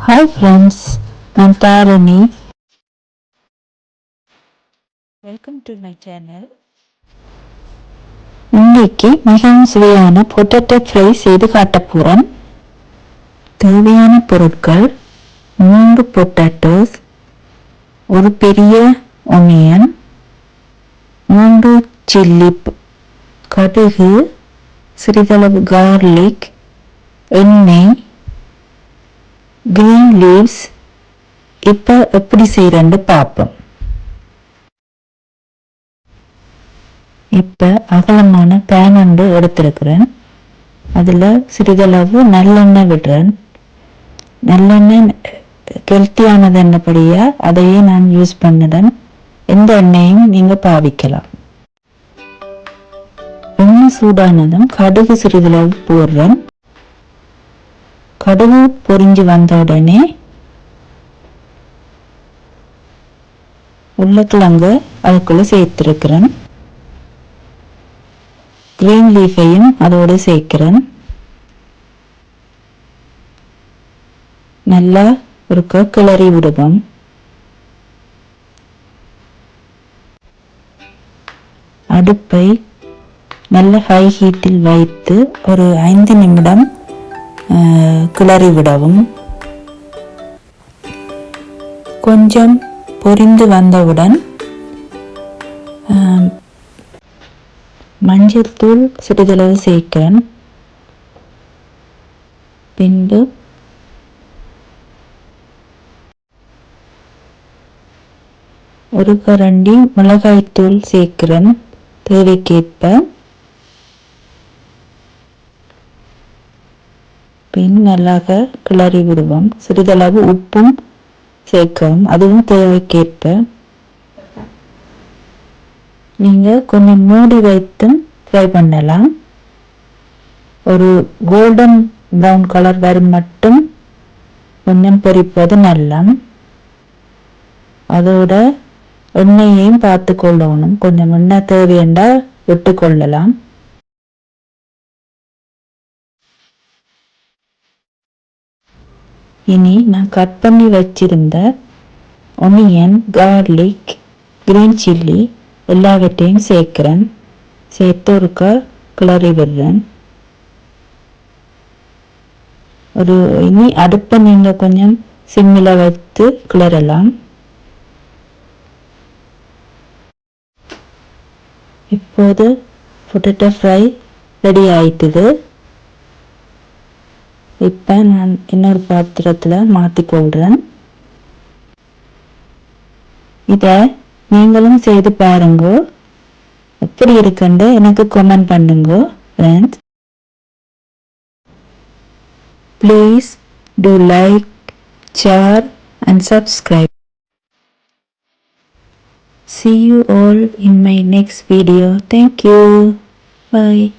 Hi friends நான் Dharani welcome to my channel இன்னைக்கு மிகவும் சுவையான பொட்டேட்டோ ஃப்ரை செய்து காட்ட போகிறேன் தேவையான பொருட்கள் மூன்று பொட்டேட்டோஸ் ஒரு பெரிய ஒனியன் மூன்று சில்லி கடுகு சிறிதளவு கார்லிக் எண்ணெய் green லீவ்ஸ் இப்போ எப்படி செய்யறேன்னு பார்ப்போம். இப்போ அகலமான பேன் ஒன்று எடுத்திருக்கிறேன். அதில் சிறிதளவு நல்லெண்ணெய் விடுறேன். நல்லெண்ணெய் கெல்த்தியானது என்னபடியா அதையே நான் யூஸ் பண்ணுறேன். எந்த எண்ணெயும் நீங்கள் பாவிக்கலாம். எண்ணெய் சூடானதும் கடுகு சிறிதளவு போடுறேன். கடுகு பொறிஞ்சு வந்த உடனே உருளைக்கிழங்கு அதுக்குள்ள சேர்த்திருக்கிறேன் கிரீன் லீஃபையும் அதோடு சேர்க்கிறேன் நல்லா ஒரு கிளறி விடுவோம் அடுப்பை நல்ல ஹை ஹீட்டில் வைத்து ஒரு ஐந்து நிமிடம் கிளறி விடவும் கொஞ்சம் பொரிந்து வந்தவுடன் மஞ்சள்தூள் சிறிதளவு சேர்க்கிறேன். பின்பு ஒரு கரண்டி மிளகாய்த்தூள் சேர்க்கிறேன். தேவைக்கேற்ப. பின் நல்லாக கிளறி விடுவோம். சிறிதளவு உப்பும் சேர்க்கவும். அதுவும் தேவைக்கேற்ப. நீங்கள் கொஞ்சம் மூடி வைத்தும் ஃப்ரை பண்ணலாம். ஒரு கோல்டன் ப்ரௌன் கலர் வரும் மட்டும் கொஞ்சம் பொரிப்பது நல்லம். அதோட எண்ணெயையும் பார்த்து கொள்ளணும். கொஞ்சம் எண்ணெய் தேவையென்றால் விட்டு கொள்ளலாம். இனி நான் கட் பண்ணி வச்சிருந்த ஒனியன் கார்லிக் கிரீன் சில்லி எல்லாவற்றையும் சேர்க்குறேன். சேர்த்து ஒருக்க கிளறி விடுறேன். ஒரு இனி அடுப்பை நீங்கள் கொஞ்சம் சிம்மில் வைத்து கிளறலாம். இப்போது பொட்டேட்டோ ஃப்ரை ரெடி ஆயிட்டுது. இப்போ நான் இன்னொரு பாத்திரத்தில் மாற்றி கொள்கிறேன் இதை நீங்களும் செய்து பாருங்க எப்படி இருக்குன்னு எனக்கு கமெண்ட் பண்ணுங்க friends please do like share and subscribe See you all in my next video. Thank you. Bye.